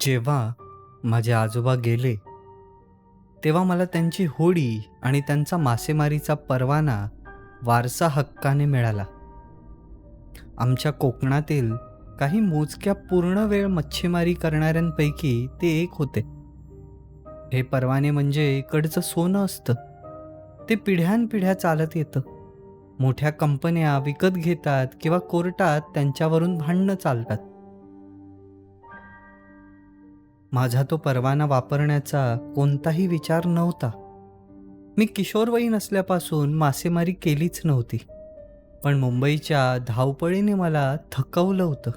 जेव्हा माझे आजोबा गेले तेव्हा मला त्यांची होडी आणि त्यांचा मासेमारीचा परवाना वारसा हक्काने मिळाला. आमच्या कोकणातील काही मोजक्या पूर्ण वेळ मच्छीमारी करणाऱ्यांपैकी ते एक होते. हे परवाने म्हणजे इकडचं सोनं असतं. ते पिढ्यानपिढ्या चालत येतं. मोठ्या कंपन्या विकत घेतात किंवा कोर्टात त्यांच्यावरून भांडणं चालतात. माझा तो परवाना वापरण्याचा कोणताही विचार नव्हता. मी किशोरवयीन असल्यापासून मासेमारी केलीच नव्हती पण मुंबईच्या धावपळीने मला थकवलं होतं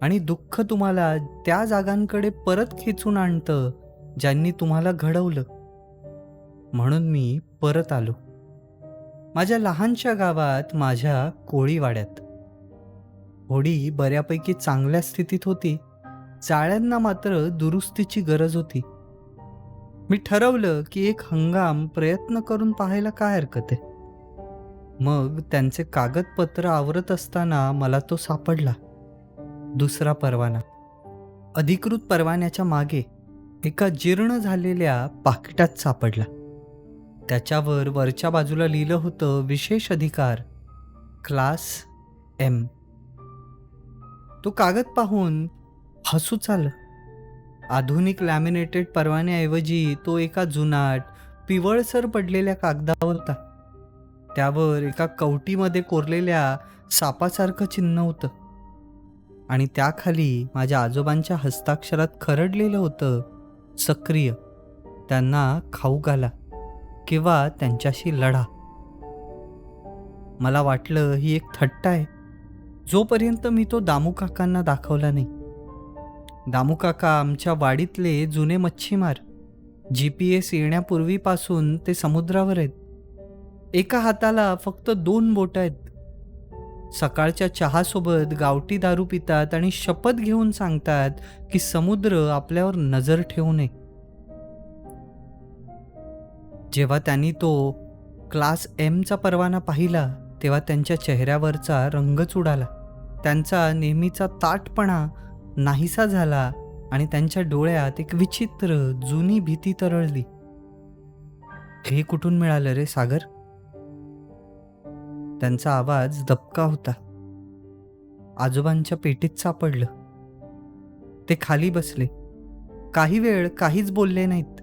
आणि दुःख तुम्हाला त्या जागांकडे परत खेचून आणतं ज्यांनी तुम्हाला घडवलं. म्हणून मी परत आलो. माझ्या लहानशा गावात माझ्या कोळीवाड्यात. होडी बऱ्यापैकी चांगल्या स्थितीत होती जाळ्यांना मात्र दुरुस्तीची गरज होती. मी ठरवलं की एक हंगाम प्रयत्न करून पाहायला काय हरकत आहे. मग त्यांचे कागदपत्र आवरत असताना मला तो सापडला. दुसरा परवाना. अधिकृत परवान्याच्या मागे एका जीर्ण झालेल्या पाकिटात सापडला. त्याच्यावर वरच्या बाजूला लिहिलं होतं विशेष अधिकार क्लास एम. तो कागद पाहून हसूच आलं आधुनिक लॅमिनेटेड परवान्याऐवजी तो एका जुनाट पिवळसर पडलेल्या कागदावर होता. त्यावर एका कवटीमध्ये कोरलेल्या सापासारखं चिन्ह होतं. आणि त्याखाली माझ्या आजोबांच्या हस्ताक्षरात खरडलेलं होतं सक्रिय. त्यांना खाऊ घाला किंवा त्यांच्याशी लढा. मला वाटलं ही एक थट्टा आहे. जोपर्यंत मी तो दामू काकांना दाखवला नाही दामूकाका आमच्या वाडीतले जुने मच्छीमार. जी पी एस येण्यापूर्वीपासून ते समुद्रावर आहेत. एका हाताला फक्त दोन बोट आहेत. सकाळच्या चहासोबत गावठी दारू पितात आणि शपथ घेऊन सांगतात की समुद्र आपल्यावर नजर ठेवू नये. जेव्हा त्यांनी तो क्लास एमचा परवाना पाहिला तेव्हा त्यांच्या चेहऱ्यावरचा रंगच उडाला. त्यांचा नेहमीचा ताटपणा नाहीसा झाला आणि त्यांच्या डोळ्यात एक विचित्र जुनी भीती तरळली. हे कुठून मिळालं रे सागर? त्यांचा आवाज दबका होता. आजोबांच्या पेटीत सापडलं. ते खाली बसले. काही वेळ काहीच बोलले नाहीत.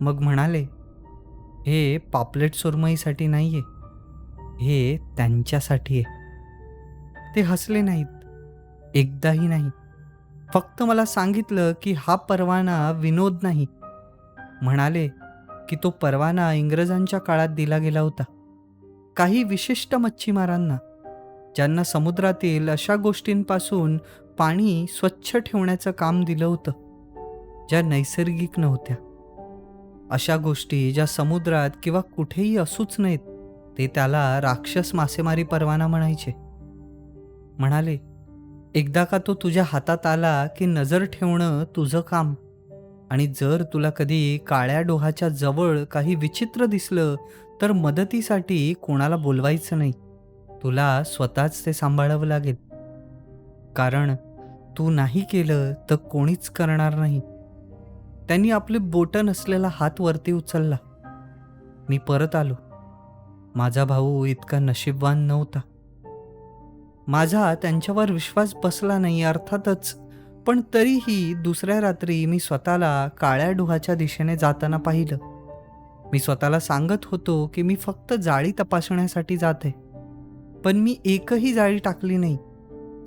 मग म्हणाले हे पापलेट सुरमईसाठी नाहीये. हे त्यांच्यासाठी आहे. ते हसले नाहीत. एकदाही नाही फक्त मला सांगितलं की हा परवाना विनोद नाही. म्हणाले की तो परवाना इंग्रजांच्या काळात दिला गेला होता. काही विशिष्ट मच्छीमारांना ज्यांना समुद्रातील अशा गोष्टींपासून पाणी स्वच्छ ठेवण्याचं काम दिलं होतं ज्या नैसर्गिक नव्हत्या. अशा गोष्टी ज्या समुद्रात किंवा कुठेही असूच नाहीत ते त्याला राक्षस मासेमारी परवाना म्हणायचे. म्हणाले एकदा का तो तुझ्या हातात आला की नजर ठेवणं तुझं काम. आणि जर तुला कधी काळ्या डोहाच्या जवळ काही विचित्र दिसलं तर मदतीसाठी कोणाला बोलवायचं नाही. तुला स्वतःच ते सांभाळावं लागेल. कारण तू नाही केलं तर कोणीच करणार नाही. त्यांनी आपले बोटं नसलेला हात वरती उचलला. मी परत आलो. माझा भाऊ इतका नशीबवान नव्हता. माझा त्यांच्यावर विश्वास बसला नाही अर्थातच. पण तरीही दुसऱ्या रात्री मी स्वतःला काळ्या डोहाच्या दिशेने जाताना पाहिलं. मी स्वतःला सांगत होतो की मी फक्त जाळी तपासण्यासाठी जाते. पण मी एकही जाळी टाकली नाही.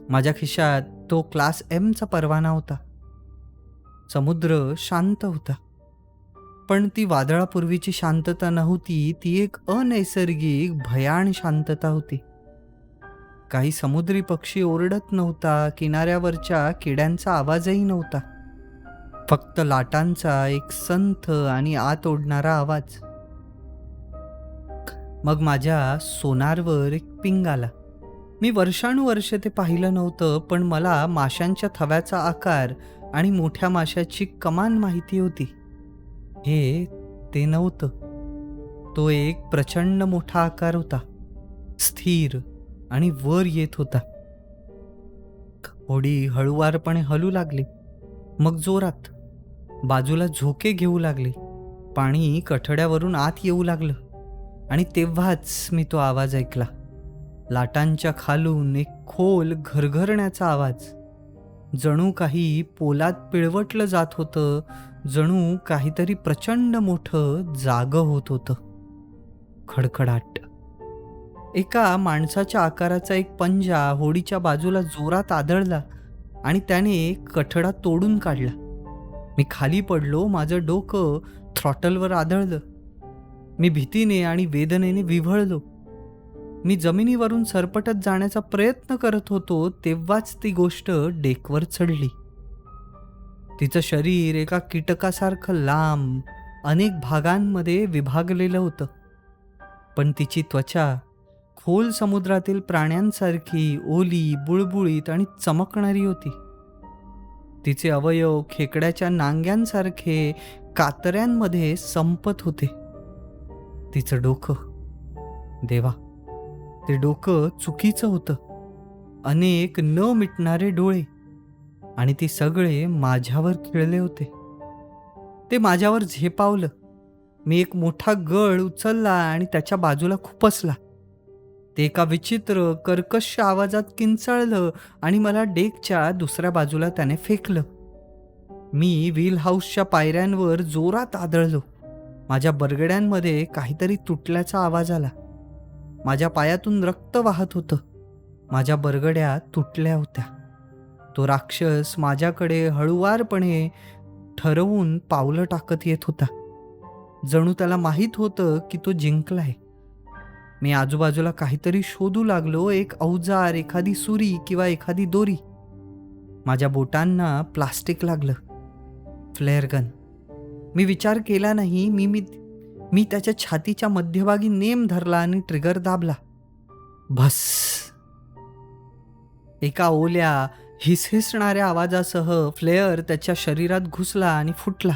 माझ्या खिशात तो क्लास एमचा परवाना होता. समुद्र शांत होता. पण ती वादळापूर्वीची शांतता नव्हती ती एक अनैसर्गिक भयाण शांतता होती. काही समुद्री पक्षी ओरडत नव्हता किनाऱ्यावरच्या किड्यांचा आवाजही नव्हता. फक्त लाटांचा एक संथ आणि आत ओढणारा आवाज. मग माझ्या सोनारवर एक पिंग आला. मी वर्षानुवर्ष ते पाहिलं नव्हतं पण मला माशांच्या थव्याचा आकार आणि मोठ्या माशाची कमान माहिती होती. हे ते नव्हतं. तो एक प्रचंड मोठा आकार होता. स्थिर आणि वर येत होता. होडी हळुवारपणे हलू लागली. मग जोरात बाजूला झोके घेऊ लागले. पाणी कठड्यावरून आत येऊ लागलं. आणि तेव्हाच मी तो आवाज ऐकला. लाटांच्या खालून एक खोल घरघरण्याचा आवाज. जणू काही पोलात पिळवटलं जात होतं. जणू काहीतरी प्रचंड मोठं जाग होत होतं. खडखडाट. एका माणसाच्या आकाराचा एक पंजा होडीच्या बाजूला जोरात आदळला आणि त्याने कठडा तोडून काढला. मी खाली पडलो माझं डोकं थ्रॉटलवर आदळलं. मी भीतीने आणि वेदनेने विव्हळलो. मी जमिनीवरून सरपटत जाण्याचा प्रयत्न करत होतो तेव्हाच ती गोष्ट डेकवर चढली. तिचं शरीर एका कीटकासारखं लांब अनेक भागांमध्ये विभागलेलं होतं. पण तिची त्वचा खोल समुद्रातील प्राण्यांसारखी ओली बुळबुळीत आणि चमकणारी होती. तिचे अवयव खेकड्याच्या नांग्यांसारखे कातऱ्यांमध्ये संपत होते. तिचं डोकं देवा ते डोकं चुकीचं होतं. अनेक न मिटणारे डोळे आणि ते सगळे माझ्यावर खिळले होते. ते माझ्यावर झेपावलं. मी एक मोठा गळ उचलला आणि त्याच्या बाजूला खुपसला. ते एका विचित्र कर्कश आवाजात किंचाळलं आणि मला डेकच्या दुसऱ्या बाजूला त्याने फेकलं. मी व्हील हाऊसच्या पायऱ्यांवर जोरात आदळलो. माझ्या बरगड्यांमध्ये काहीतरी तुटल्याचा आवाज आला. माझ्या पायातून रक्त वाहत होतं. माझ्या बरगड्या तुटल्या होत्या. तो राक्षस माझ्याकडे हळुवारपणे ठरवून पावलं टाकत येत होता. जणू त्याला माहीत होतं की तो जिंकलाय. मी आजूबाजूला काहीतरी शोधू लागलो एक अवजार एखादी सुरी किंवा एखादी दोरी. माझ्या बोटांना प्लास्टिक लागलं. फ्लेअरगन मी विचार केला नाही मी मी मी त्याच्या छातीच्या मध्यभागी नेम धरला आणि ट्रिगर दाबला. बस एका ओल्या हिसहिसणाऱ्या आवाजासह फ्लेअर त्याच्या शरीरात घुसला आणि फुटला.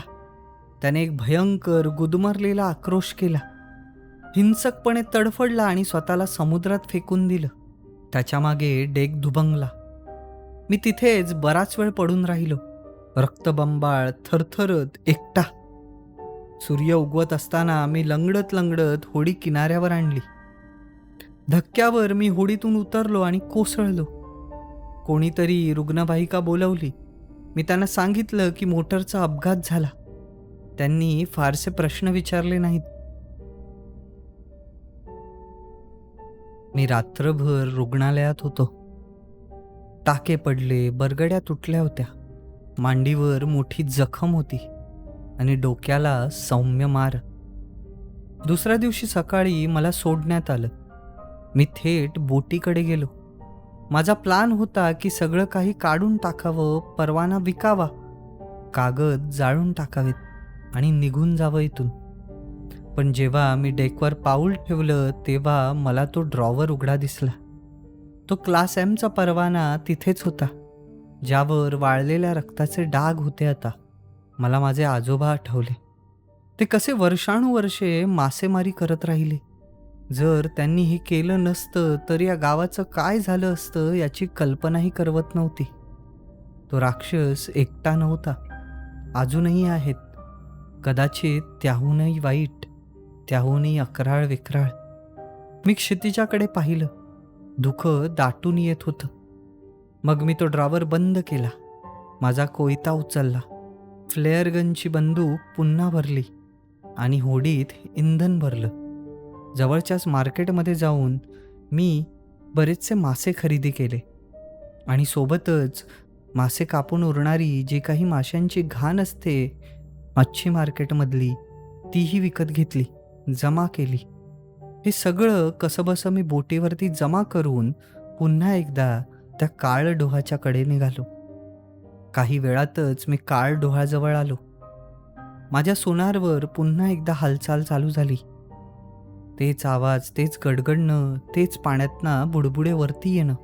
त्याने एक भयंकर गुदमरलेला आक्रोश केला. हिंसकपणे तडफडला आणि स्वतःला समुद्रात फेकून दिलं. त्याच्यामागे डेक दुभंगला मी तिथेच बराच वेळ पडून राहिलो. रक्तबंबाळ थरथरत एकटा. सूर्य उगवत असताना मी लंगडत लंगडत होडी किनाऱ्यावर आणली. धक्क्यावर मी होडीतून उतरलो आणि कोसळलो. कोणीतरी रुग्णवाहिका बोलवली. मी त्यांना सांगितलं की मोटरचा अपघात झाला. त्यांनी फारसे प्रश्न विचारले नाहीत. मी रात्रभर रुग्णालयात होतो. टाके पडले बरगड्या तुटल्या होत्या. मांडीवर मोठी जखम होती आणि डोक्याला सौम्य मार. दुसऱ्या दिवशी सकाळी मला सोडण्यात आलं. मी थेट बोटीकडे गेलो. माझा प्लान होता की सगळं काही काढून टाकावं परवाना विकावा. कागद जाळून टाकावेत आणि निघून जावं इथून. पण जेव्हा मी डेकवर पाऊल ठेवलं तेव्हा मला तो ड्रॉवर उघडा दिसला. तो क्लास एमचा परवाना तिथेच होता ज्यावर वाळलेल्या रक्ताचे डाग होते आता. मला माझे आजोबा आठवले. ते कसे वर्षानुवर्षे मासेमारी करत राहिले. जर त्यांनी हे केलं नसतं तर या गावाचं काय झालं असतं याची कल्पनाही करवत नव्हती. तो राक्षस एकटा नव्हता. अजूनही आहेत. कदाचित त्याहूनही वाईट. त्याहूनही अकराळ विक्राळ. मी क्षितिजाकडे पाहिलं. दुःख दाटून येत होतं. मग मी तो ड्रावर बंद केला. माझा कोयता उचलला. फ्लेअर गनची बंदूक पुन्हा भरली आणि होडीत इंधन भरलं. जवळच्याच मार्केटमध्ये जाऊन मी बरेचसे मासे खरेदी केले आणि सोबतच मासे कापून उरणारी जी काही माशांची घाण असते मच्छी मार्केटमधली तीही विकत घेतली. जमा केली. हे सगळं कसंबसं मी बोटीवरती जमा करून पुन्हा एकदा त्या काळ डोहाच्या कडे निघालो. काही वेळातच मी काळ डोहाजवळ आलो. माझ्या सोनारवर पुन्हा एकदा हालचाल चालू झाली. तेच आवाज तेच गडगडणं तेच पाण्यातना बुडबुडे वरती येणं.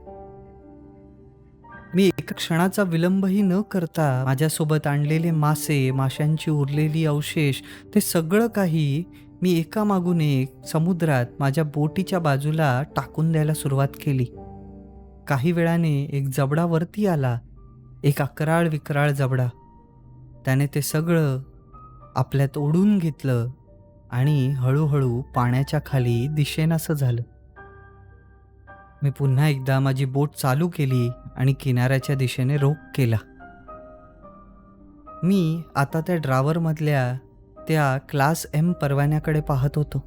मी एका क्षणाचा विलंबही न करता माझ्यासोबत आणलेले मासे माशांची उरलेली अवशेष ते सगळं काही मी एका मागून एक समुद्रात माझ्या बोटीच्या बाजूला टाकून द्यायला सुरुवात केली. काही वेळाने एक जबडा वरती आला. एक अकराळ विकराळ जबडा. त्याने ते सगळं आपल्यात ओढून घेतलं आणि हळूहळू पाण्याच्या खाली दिशेनासं झालं. मी पुन्हा एकदा माझी बोट चालू केली आणि किनाऱ्याच्या दिशेने रोख केला. मी आता त्या ड्रावरमधल्या त्या क्लास एम परवान्याकडे पाहत होतो.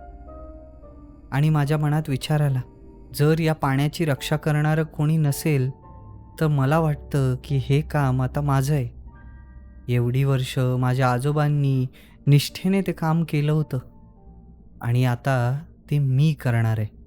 आणि माझ्या मनात विचार आला जर या पाण्याची रक्षा करणारं कोणी नसेल तर मला वाटतं की हे काम आता माझं आहे. एवढी वर्ष माझ्या आजोबांनी निष्ठेने ते काम केलं होतं. आणि आता ते मी करणार आहे.